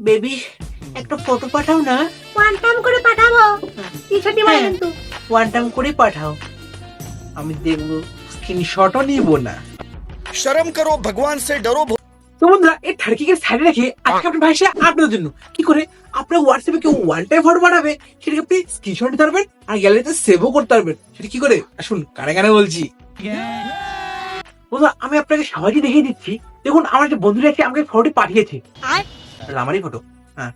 Baby একটা photo পাঠাও না। One time করে পাঠাবো। টিশার্টই মানে হ্যাঁ, কিন্তু। ওয়ান টাইম করে পাঠাও। আমি দেখব স্ক্রিনশটও নিব না। শরম করো ভগবান সে ডরো তো বন্ধুরা এই থার্কিকে সাইডে রেখে আজকে হ্যাঁ। আপনার ভাই আপনাদের জন্য। কি করে? আপনার হোয়াটসঅ্যাপে কেউ ওয়ান টাইম ফটো পাঠাবে সেটাকে আপনি স্ক্রিনশট ধরবেন আর গ্যালারিতে সেভও করতে পারবেন। সেটা কি করে? আসুন কানে কানে বলছি। বন্ধুরা আমি আপনাকে সহজে দেখিয়ে দিচ্ছি। দেখুন আমার একটা বন্ধুরা আমাকে ফটোটি পাঠিয়েছে। আমারই ফটো হ্যাঁ।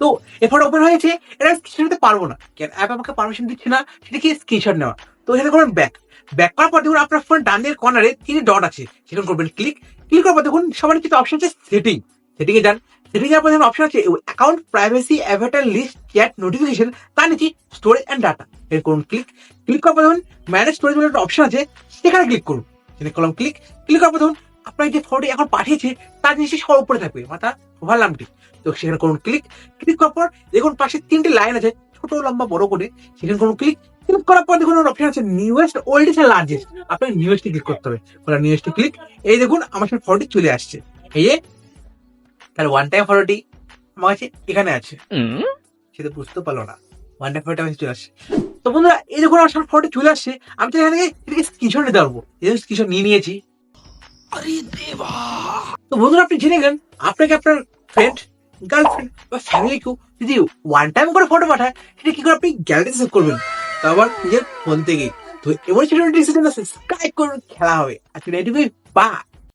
তো এই ফটো ওপেন হয়েছে এটা স্ক্রিনশট নিতে পারব না। কেন? অ্যাপ আমাকে পারমিশন দিচ্ছে না, সেটা কি স্ক্রিনশট নেওয়া? তো এখানে করবেন ব্যাক ব্যাক করার পর দেখুন আপনার ফোন ডান দিকের কর্নারে তিনটে ডট আছে। সেখানে করবেন ক্লিক ক্লিক করার পর দেখুন সবার কিছু অপশন আছে সেটিং সেটিং এ যান। সেটিং এর পর দেখুন অপশন আছে account privacy avatar list chat notification তার নিচে স্টোরেজ অ্যান্ড ডাটা এর করুন ক্লিক ক্লিক করার পর দেখুন ম্যানেজ স্টোরেজ বলে একটা অপশন আছে, সেখানে ক্লিক করুন। সেখানে করলাম ক্লিক ক্লিক করার পর দেখুন আপনার যে ফটোটি এখন পাঠিয়েছে তার নিচে সবার উপরে থাকবে। মাথা নামটি তো সেখানে করুন ক্লিক ক্লিক করার পর দেখুন পাশে তিনটে লাইন আছে ছোট লম্বা বড় করে। সেখানে করুন ক্লিক ক্লিক করার পর দেখুন অপশন আছে নিউয়েস্ট ওল্ডেস্ট আর লার্জেস্ট আপনাকে নিউয়েস্টে ক্লিক করতে হবে। ওরা নিউয়েস্টে ক্লিক এই দেখুন আমার সাথে ফটোটি চলে আসছে। এই যে তাহলে ওয়ান টাইম ফটোটি আমার কাছে এখানে আছে। সেটা বুঝতে পারল না। ওয়ান টাইম ফটোটি আমার চলে আসছে। তো বন্ধুরা এই দেখুন আমার সামনে ফটো চলে আসছে। আমি তো এখানে এটাকে স্ক্রিনশট নিতে পারব। এই স্ক্রিনশট নিয়ে নিয়েছি। তো বন্ধুরা, আপনি জেনে গেলেন আপনাকে আপনার ফ্রেন্ড গার্লফ্রেন্ড বা ফ্যামিলিকেও যদি ওয়ান টাইম করে ফটো পাঠায়, সেটা কি করে আপনি গ্যালারিতে সেভ করবেন? তো আবার নিজের ফোন থেকে তো এবার আছে সাবস্ক্রাইব করুন, খেলা হবে। আজকে এটুকুই বা